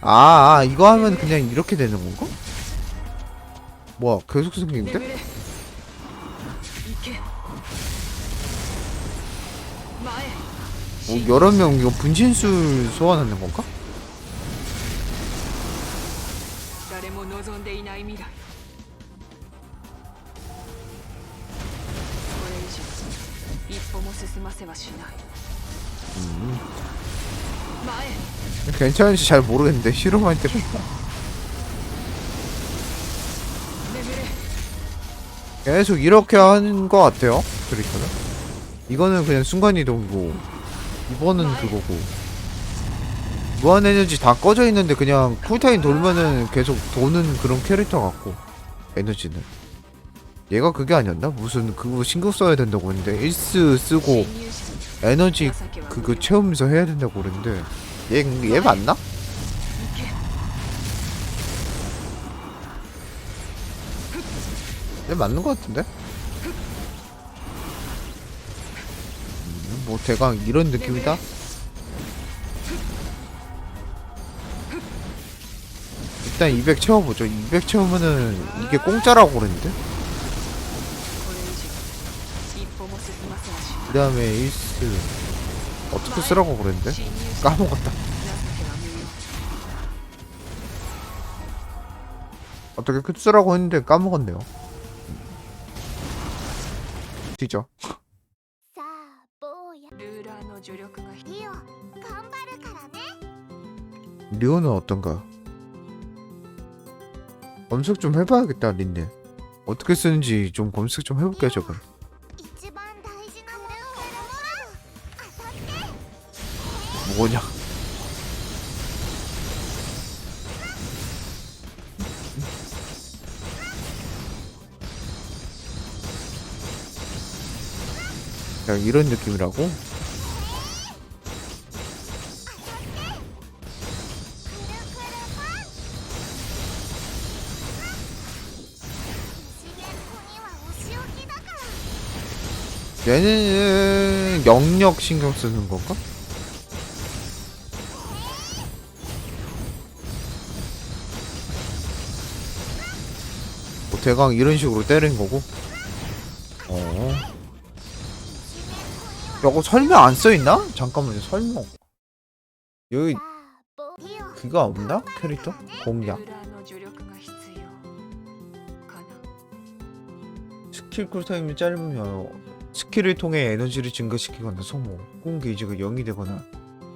아, 아 이거 하면 그냥 이렇게 되는 건가? 뭐야 계속 생기는데? 뭐 어, 여러 명 이거 분신술 소환하는 건가? 음. 괜찮은지 잘 모르겠는데 히로마한테 계속 이렇게 하는 것 같아요 드리터는. 이거는 그냥 순간이동이고 뭐, 이번은 그거고. 무한에너지 다 꺼져 있는데 그냥 쿨타임 돌면은 계속 도는 그런 캐릭터 같고 에너지는. 얘가 그게 아니었나? 무슨 그거 신경 써야 된다고 했는데 일스 쓰고. 에너지 그거 채우면서 해야 된다고 그러는데 얘, 얘 맞나? 얘 맞는 것 같은데? 음, 뭐 대강 이런 느낌이다? 일단 200 채워보죠 200 채우면은 이게 공짜라고 그랬는데? 그 다음에 에이스 어떻게 쓰라고 그랬는데? 까먹었다. 어떻게 그 쓰라고 했는데 까먹었네요. 뒤져. 리오는 어떤가? 검색 좀 해봐야겠다 린데 어떻게 쓰는지 좀 검색 좀 해볼게요 저걸 뭐냐 야 이런 느낌이라고? 얘는 영역 신경 쓰는 건가? 대강 이런 식으로 때린 거고 어 이거 설명 안 써있나? 잠깐만요 설명 여기 그거 없나? 캐릭터? 공략 스킬 쿨타임이 짧으면 스킬을 통해 에너지를 증가시키거나 소모 꿈 게이지가 0이 되거나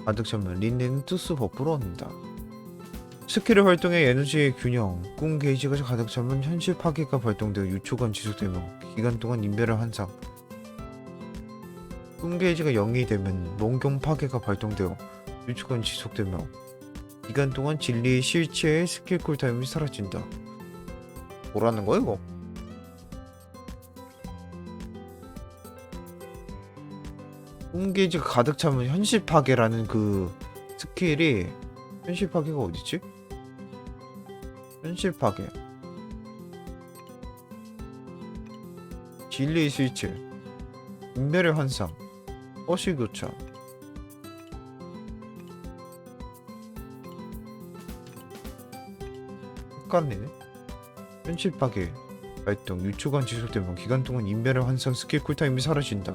가득 차면 린넨은 투스 버프로 얻는다 스킬을 활동해 에너지의 균형, 꿈 게이지가 가득 차면 현실 파괴가 발동되어 유초간 지속되며 기간 동안 인별의 환상. 꿈 게이지가 0이 되면 몽경 파괴가 발동되어 유초간 지속되며 기간 동안 진리의 실체의 스킬 쿨타임이 사라진다. 뭐라는 거야 이거? 꿈 게이지가 가득 차면 현실 파괴라는 그 스킬이 현실 파괴가 어디지? 현실 파괴 진리의 실체 인별의 환상 어시 교차 헷갈리네 현실 파괴 발동 유초간 지속되면 기간 동안 인멸의 환상 스킬 쿨타임이 사라진다.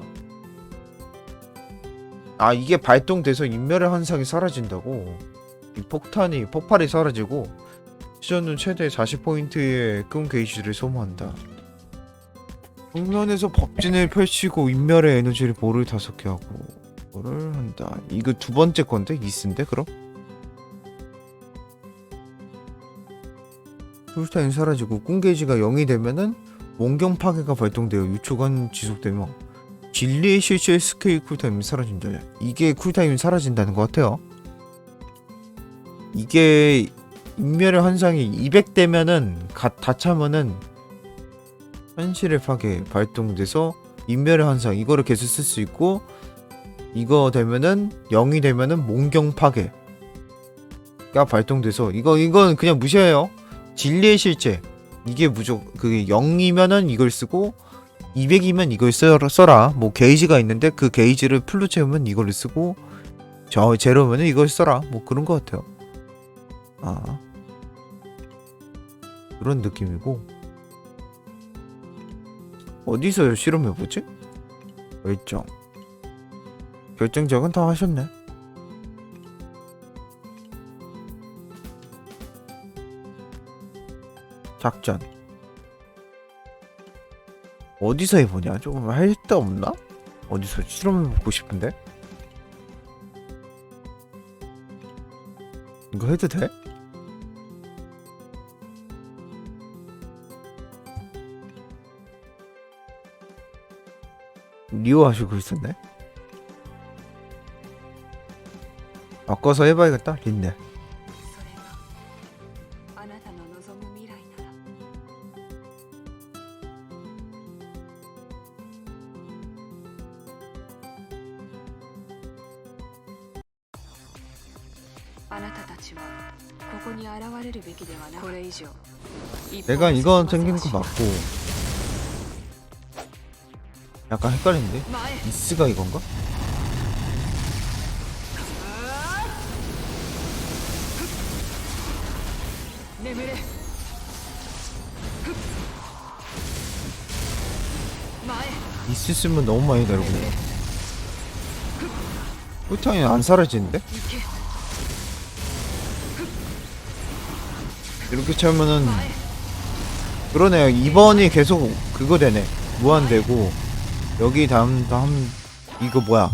아 이게 발동돼서 인멸의 환상이 사라진다고? 이 폭탄이 폭발이 사라지고 시전은 최대 40포인트의 끈 게이지를 소모한다. 정면에서 법진을 펼치고 인멸의 에너지를 볼을 다섯 개 하고 뭐를 한다. 이거 두 번째 건데 이스인데 그럼? 풀타임 사라지고 꾼 게이지가 0이 되면은 원경 파괴가 발동되어 6초간 지속되며 진리의 실체의 스케일 쿨타임이 사라진다. 이게 쿨타임이 사라진다는 것 같아요. 이게 인멸의 환상이 200되면은 다 차면은 현실의 파괴 발동돼서 인멸의 환상 이거를 계속 쓸 수 있고 이거 되면은 0이 되면은 몽경 파괴가 발동돼서 이거 이건 그냥 무시해요. 진리의 실체 이게 무조 그게 0이면은 이걸 쓰고 200이면 이걸 써라. 뭐 게이지가 있는데 그 게이지를 풀로 채우면 이걸 쓰고 저 제로면은 이걸 써라. 뭐 그런 것 같아요. 아 그런 느낌이고 어디서 실험해보지? 결정 결정적은 다 하셨네 작전 어디서 해보냐? 조금 할 데 없나? 어디서 실험해보고 싶은데? 이거 해도 돼? 미워하시고 있었네. 바꿔서 해봐야겠다, 린데. 내가 이건 챙기는 거 맞고 약간 헷갈리는데? 이스가 이건가? 이스 쓰면 너무 많이 다르군요 꿀탕이 안 사라지는데? 이렇게 채우면은 그러네요 2번이 계속 그거 되네 무한되고 여기 다음 다음 이거 뭐야?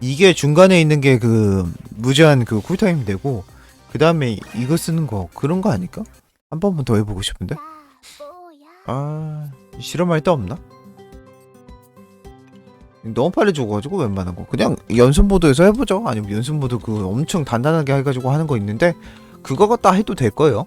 이게 중간에 있는 게 그 무제한 그 쿨타임 되고 그 다음에 이거 쓰는 거 그런 거 아닐까? 한 번만 더 해보고 싶은데. 아 실험할 때 없나? 너무 빨리 줘가지고 웬만한 거 그냥 연습 모드에서 해보죠 아니면 연습 모드 그 엄청 단단하게 해가지고 하는 거 있는데 그거 갖다 해도 될 거예요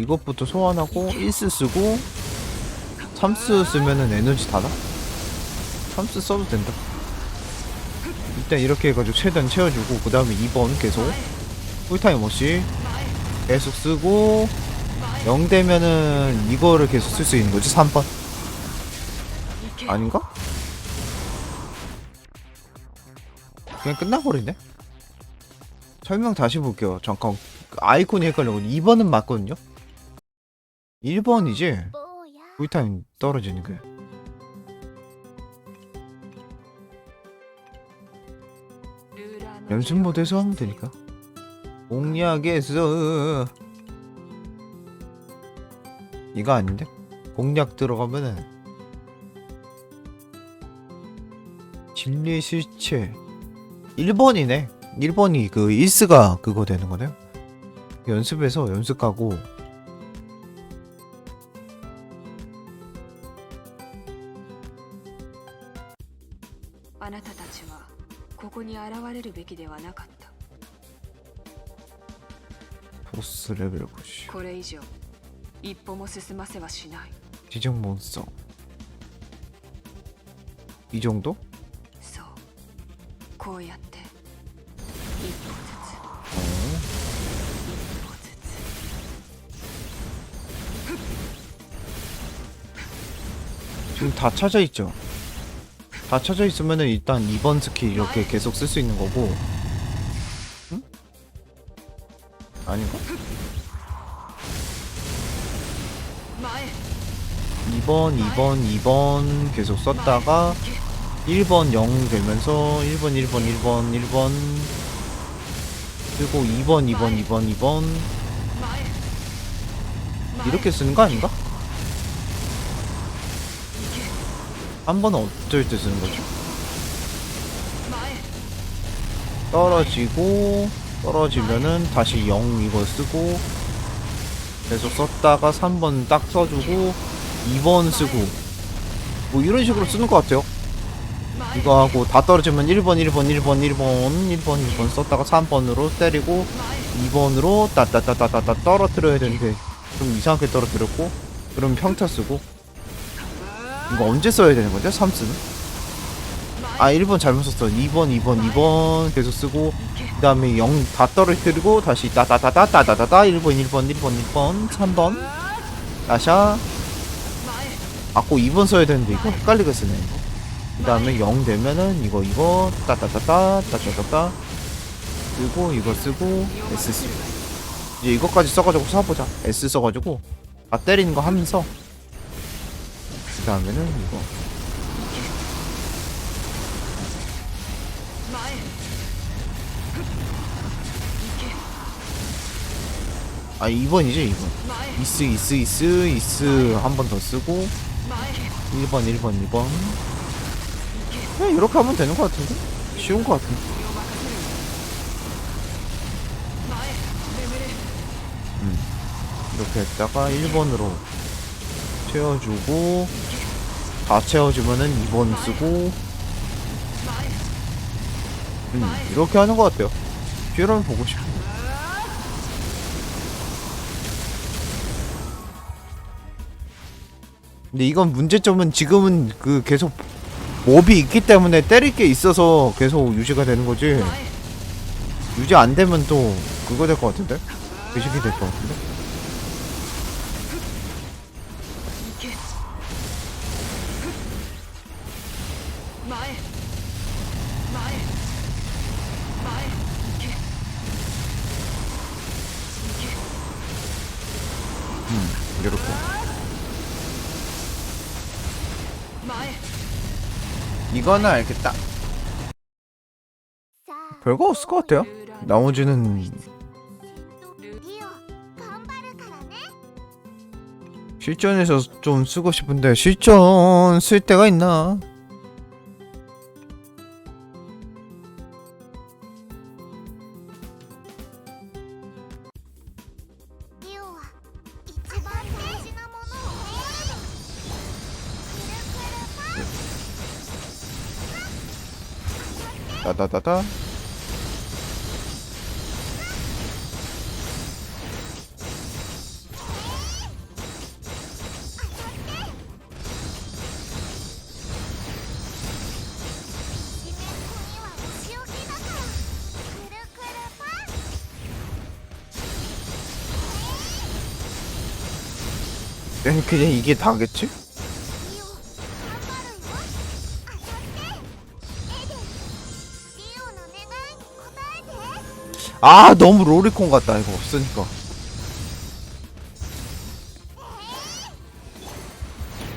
이것부터 소환하고 1스 쓰고 3스 쓰면은 에너지 다다? 3스 써도 된다. 일단 이렇게 해가지고 최대한 채워주고 그 다음에 2번 계속 풀타임 없이 계속 쓰고 0 되면은 이거를 계속 쓸 수 있는 거지 3번? 行け 아닌가? 그냥 끝나버리네? 설명 다시 볼게요. 잠깐. 그 아이콘이 헷갈려고 2번은 맞거든요 1번이지? 구이탄 떨어지는 게. 연습 모드에서 하면 되니까. 공략에서 이거 아닌데? 공략 들어가면은 진리 실체 1번이네 1번이 그 일스가 그거 되는 거네 연습해서 연습하고 上一歩も進ませはしない 지정 몬스터 이 정도? そうこうやって一歩ずつ 어. 一歩ずつ 지금 다 찾아 있죠. 다 찾아 있으면은 일단 2번 스킬 이렇게 계속 쓸 수 있는 거고 아닌가? 2번 2번 2번 계속 썼다가 1번 0 되면서 1번 1번 1번 1번 그리고 2번 2번 2번 2번 前 이렇게 쓰는 거 아닌가? 한 번은 어쩔 때 쓰는 거죠? 前 떨어지고 떨어지면은 다시 0 이거 쓰고 계속 썼다가 3번 딱 써주고 2번 쓰고. 뭐 이런 식으로 쓰는 것 같아요. 前 이거 하고 다 떨어지면 1번 1번 1번 1번 1번 1번 썼다가 3번으로 때리고 2번으로 따따따따따 떨어뜨려야 되는데 좀 이상하게 떨어뜨렸고 그럼 평타 쓰고. 이거 언제 써야 되는 거죠? 3쓰는? 아 1번 잘못 썼어. 2번 2번 2번 계속 쓰고 그 다음에 0 다 떨어뜨리고 다시 따따따따따따따 1번 1번 1번 1번 3번. 나샤. 前 아고 2번 써야 되는데 이거 헷갈리게 쓰네 이거. 그 다음에 0 되면은 이거 이거 따따따따 따따따따. 쓰고 이거 쓰고 S 쓰고 이제 이것까지 써가지고 써보자. S 써가지고 아 때리는 거 하면서. 그 다음에는 이거. 아 2번이지 2번. 이스 이스 이스 이스 한 번 더 쓰고. 1번 1번 2번. 그냥 이렇게 하면 되는 것 같은데? 쉬운 것 같은데? 음. 이렇게 했다가 1번으로 채워주고 다 채워주면은 2번 쓰고. 음, 이렇게 하는 것 같아요. 뷰런 보고 싶어요 근데 이건 문제점은 지금은 그 계속 몹이 있기 때문에 때릴 게 있어서 계속 유지가 되는 거지 前 유지 안 되면 또 그거 될 것 같은데? 의식이 될 것 같은데? 이거는 알겠다. 별거 없을 것 같아요. 나머지는 실전에서 좀 쓰고 싶은데 실전 쓸 때가 있나? 따다다다 그냥 이게 다겠지? 아 너무 로리콘 같다 이거 없으니까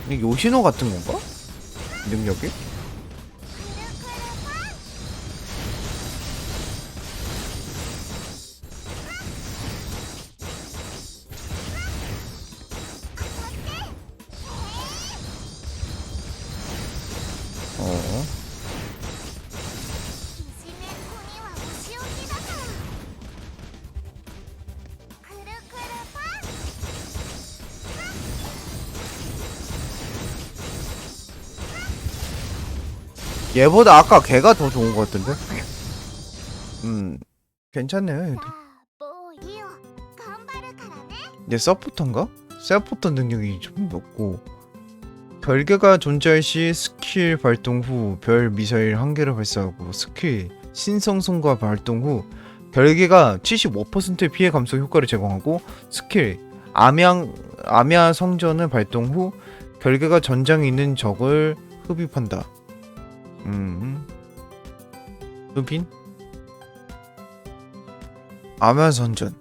이게 요시노 같은 건가? 능력이? 얘보다 아까 걔가 더 좋은 것 같은데? 음 괜찮네요 얘도 얘 서포터인가? 서포터 능력이 좀 높고 별개가 존재할 시 스킬 발동 후 별 미사일 한 개를 발사하고 스킬 신성성과 발동 후 별개가 75%의 피해 감소 효과를 제공하고 스킬 암양 암야 성전을 발동 후 별개가 전장 있는 적을 흡입한다. 음. 눈핀? 암만 선전.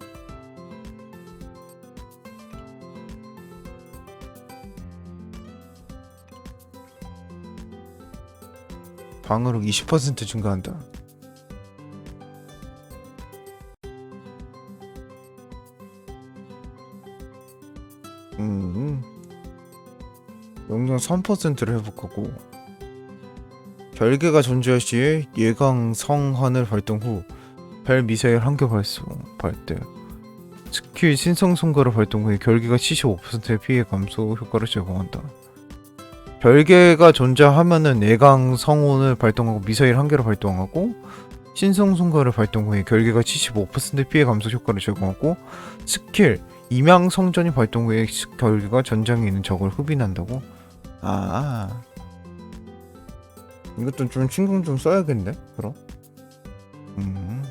방어력 20% 증가한다. 음. 용량 3%를 회복하고 별개가 존재할 시에 예강 성환을 발동 후 별 미사일 한 개 발송 발대 스킬 신성 손가락 발동 후에 결계가 75%의 피해 감소 효과를 제공한다. 별개가 존재하면은 예강 성운을 발동하고 미사일 한 개를 발동하고 신성 손가락을 발동 후에 결계가 75%의 피해 감소 효과를 제공하고 스킬 임양 성전이 발동 후에 스- 결계가 전장에 있는 적을 흡인한다고. 아, 이것도 좀 신경 좀 써야겠네. 그럼. 음.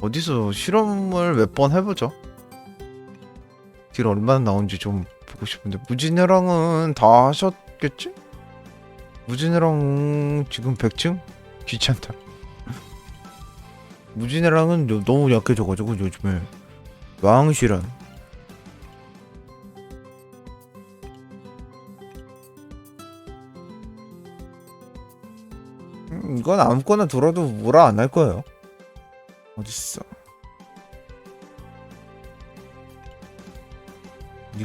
어디서 실험을 몇 번 해보죠. 딜 얼마나 나온지 좀 보고 싶은데 무진이랑은 다 하셨겠지? 무진이랑 지금 100층? 귀찮다. 무진이랑은 요- 너무 약해져가지고 요즘에 왕실한 이건 아무거나 들어도 뭐라 안 할 거예요. 어딨어?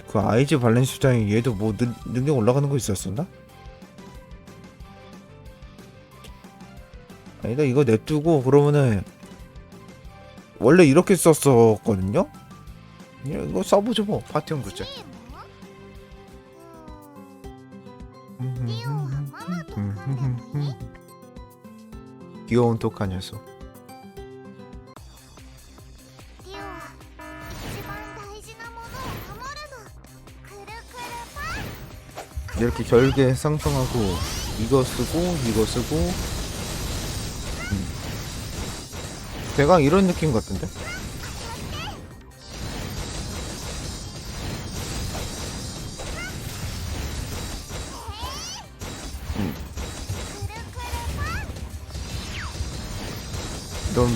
그 아이즈 발렌시장이 얘도 뭐 능, 능력 올라가는 거 있었었나? 아니다 이거 냅두고 그러면은 원래 이렇게 썼었거든요? 이거 써보죠 뭐 파티형 구제 음, 음, 음, 음, 음, 음. 음, 음. 귀여운 독한 녀석. 이렇게 결계 쌍성하고 이거 쓰고 이거 쓰고 음. 대강 이런 느낌 같은데?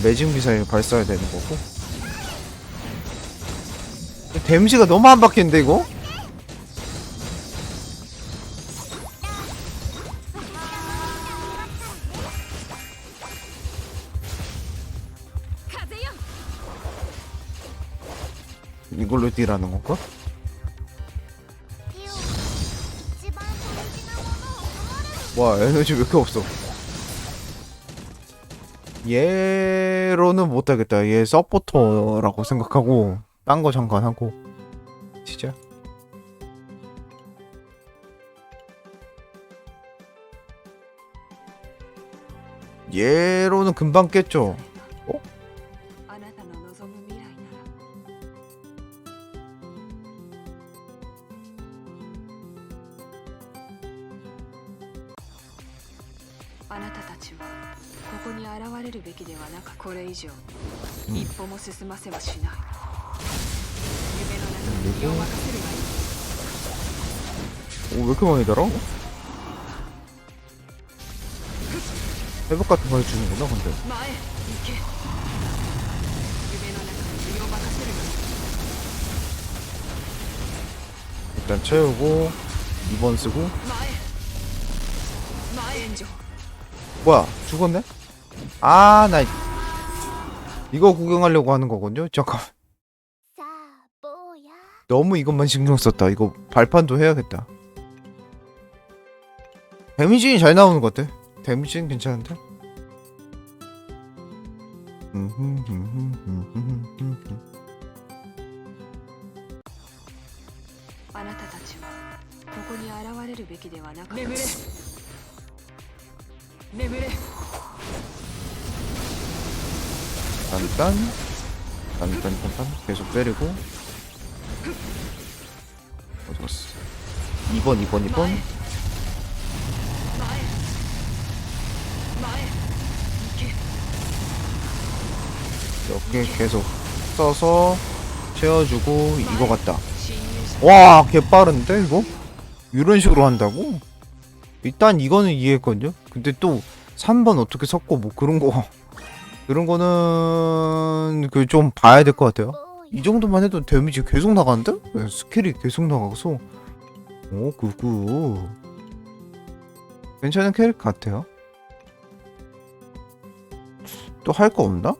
매직 미사일 발사해야 되는 거고 데미지가 너무 안 바뀐데 이거? 이걸로 딜하는 건가? 와 에너지 왜 이렇게 없어 얘로는 못하겠다. 얘 서포터라고 생각하고 딴 거 잠깐 하고 진짜 얘로는 금방 깼죠 あなたたちはここに現れるべきではなかこれ以上一歩も進ませはしない夢の中に身を任せるがいい 오 왜 이렇게 많이 달아? 회복 같은 거 해주는구나 근데 前へ行け夢の中に身を任せるがいい 일단 채우고 2번 쓰고 前へ前援助 뭐야 죽었네? 아 나 이거 구경하려고 하는 거군요? 잠깐 너무 이것만 신경 썼다. 이거 발판도 해야겠다. 데미지는 잘 나오는 것 같아. 데미지는 괜찮은데? 단단 단단단단 계속 때리고. 어디 갔어. 2번 2번 2번. 이렇게. 계속 써서 채워주고 이거 같다. 와 개빠른데 이거? 이런 식으로 한다고? 일단 이거는 이해했거든요 근데 또 3번 어떻게 섞고 뭐 그런 거 그런 거는 그 좀 봐야 될 것 같아요 坊이 정도만 해도 데미지 계속 나가는데? 네, 스킬이 계속 나가서 오 그구 괜찮은 캐릭 같아요 또 할 거 없나?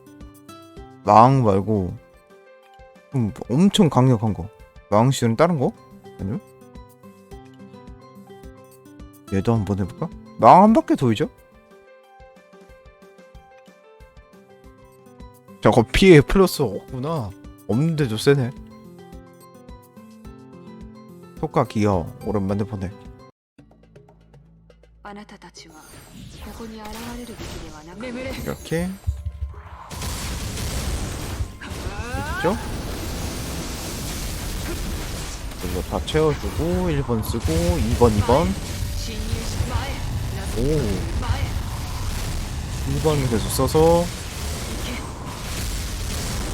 망 말고 좀 엄청 강력한 거 망 씨는 다른 거? 아니면? 얘도 한번 해볼까? 망 한 바퀴 돌죠? 저거 피해 플러스 없구나 없는데도 세네 효과 기어 오랜만에 보네 あなたたちはここに現れるべきではなく眠れ 이렇게 됐죠? 이거 다 채워주고 1번 쓰고 2번 2번 侵入し前 오 前 오. 1번 계속 써서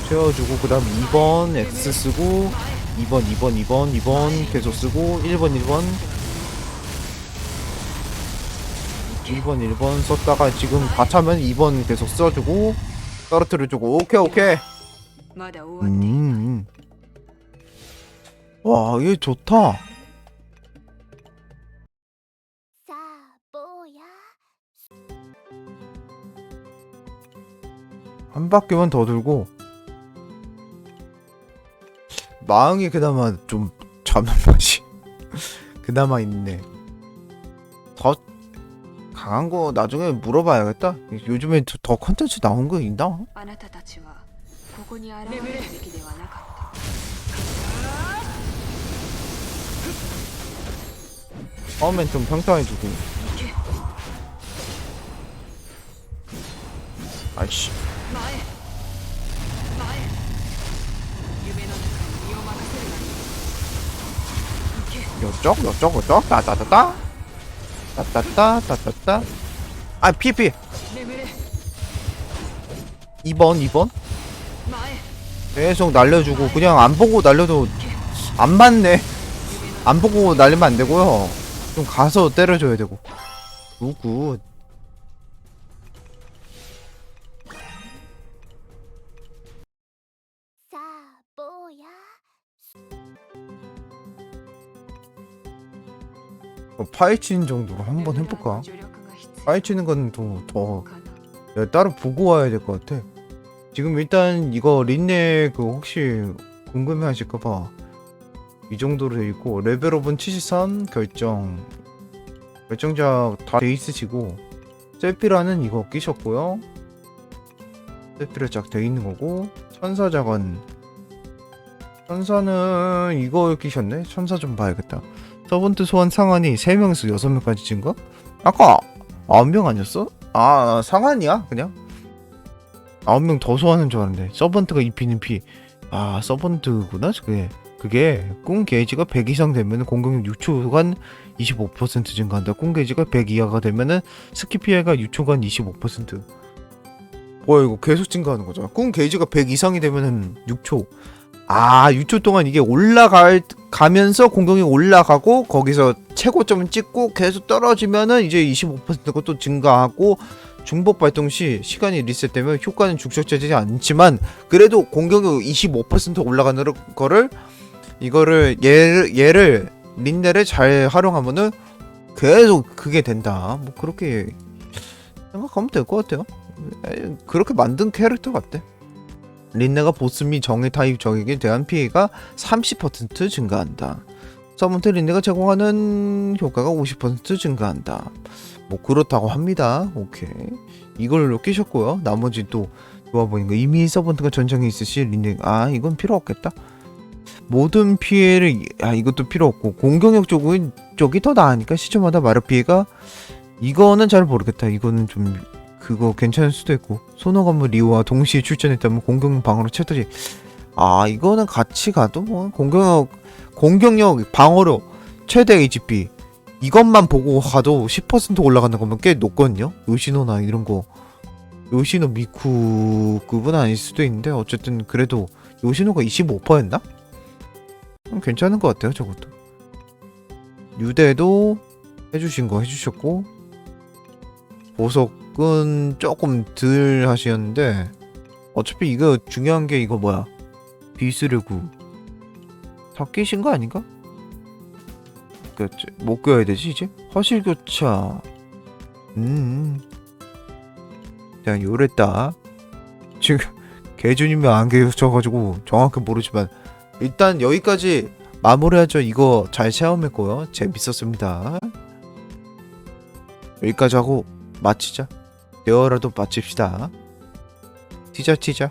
채워주고 그 다음 2번 X 쓰고 2번 2번 2번 2번 계속 쓰고 1번 1번. 2번 1번 썼다가 지금 바차면 2번 계속 써주고 떨어뜨려주고. 오케이 오케이. 음와 음. 이게 좋다. 한 바퀴만 더 돌고 마음이 그나마 좀 잡는 맛이 그나마 있네. 더 강한 거 나중에 물어봐야겠다. 요즘에 더 컨텐츠 나온 거 있나? 처음엔 좀 평타해주고. 아이씨. 어쩌 어쩌 어쩌 따따따따. 따따따따따따. 아 피피. 2번 2번? 계속 날려주고 그냥 안 보고 날려도 안 맞네. 안 보고 날리면 안 되고요. 좀 가서 때려줘야 되고. 누구? 어, 파헤치는 정도로 한번 해볼까? 파헤치는 건 더 더 따로 보고 와야 될 것 같아. 지금 일단 이거 린네 그 혹시 궁금해 하실까봐 이 정도로 돼 있고 레벨업은 73 결정 결정자 다 돼 있으시고 셀피라는 이거 끼셨고요. 셀피를 쫙 돼 있는 거고 천사자건 천사는 이거 끼셨네. 천사 좀 봐야겠다. 서번트 소환 상한이 3명에서 6명까지 증가? 아까 9명 아니었어? 아 상한이야 그냥? 아홉 명더 소환한 줄 알았는데 서번트가 입히는 피 아 서번트구나 그게. 그게 꿈 게이지가 100 이상 되면 공격력 6초간 25% 증가한다. 꿈 게이지가 100 이하가 되면은 스키 피해가 6초간 25% 뭐야 이거 계속 증가하는 거잖아. 꿈 게이지가 100 이상이 되면은 6초 아 6초 동안 이게 올라갈 가면서 공격이 올라가고 거기서 최고점을 찍고 계속 떨어지면은 이제 25%가 또 증가하고 중복 발동 시 시간이 리셋되면 효과는 축적되지 않지만 그래도 공격이 25% 올라가는 거를 이거를 얘를 얘를 린네를 잘 활용하면은 계속 그게 된다. 뭐 그렇게 생각하면 될 것 같아요. 그렇게 만든 캐릭터 같대. 린네가 보스 및 정의 타입 적에게 대한 피해가 30% 증가한다. 서먼트 린네가 제공하는 효과가 50% 증가한다. 뭐 그렇다고 합니다. 오케이. 이걸 끼셨고요. 나머지 또 좋아 보이는 거 이미 서번트가 전장에 있으시 린네 아 이건 필요 없겠다. 모든 피해를 아 이것도 필요 없고 공격력 쪽은 쪽이 더 나으니까 시점마다 마력 피해가 이거는 잘 모르겠다. 이거는 좀 그거 괜찮을 수도 있고 소노 건물 리오와 동시에 출전했다면 공격 방어로 최대치 아 이거는 같이 가도 뭐 공격력 공격력 방어로 최대 HP 이것만 보고 가도 10% 올라가는 거면 꽤 높거든요? 요시노나 이런 거. 요시노 미쿠급은 아닐 수도 있는데 어쨌든 그래도 요시노가 25%였나? 음, 괜찮은 것 같아요 저것도. 유대도 해주신 거 해주셨고 보석 은 조금 덜 하시는데 어차피 이거 중요한 게 이거 뭐야? 비스레구 다 끼신 거 아닌가? 그못 껴야 되지 이제? 허실 교차. 음. 그냥 요랬다 지금 개주님이 안 계셔가지고 정확히 모르지만 일단 여기까지 마무리하죠. 이거 잘 체험했고요. 재밌었습니다. 여기까지 하고 마치자 대화라도 마칩시다. 티자 티자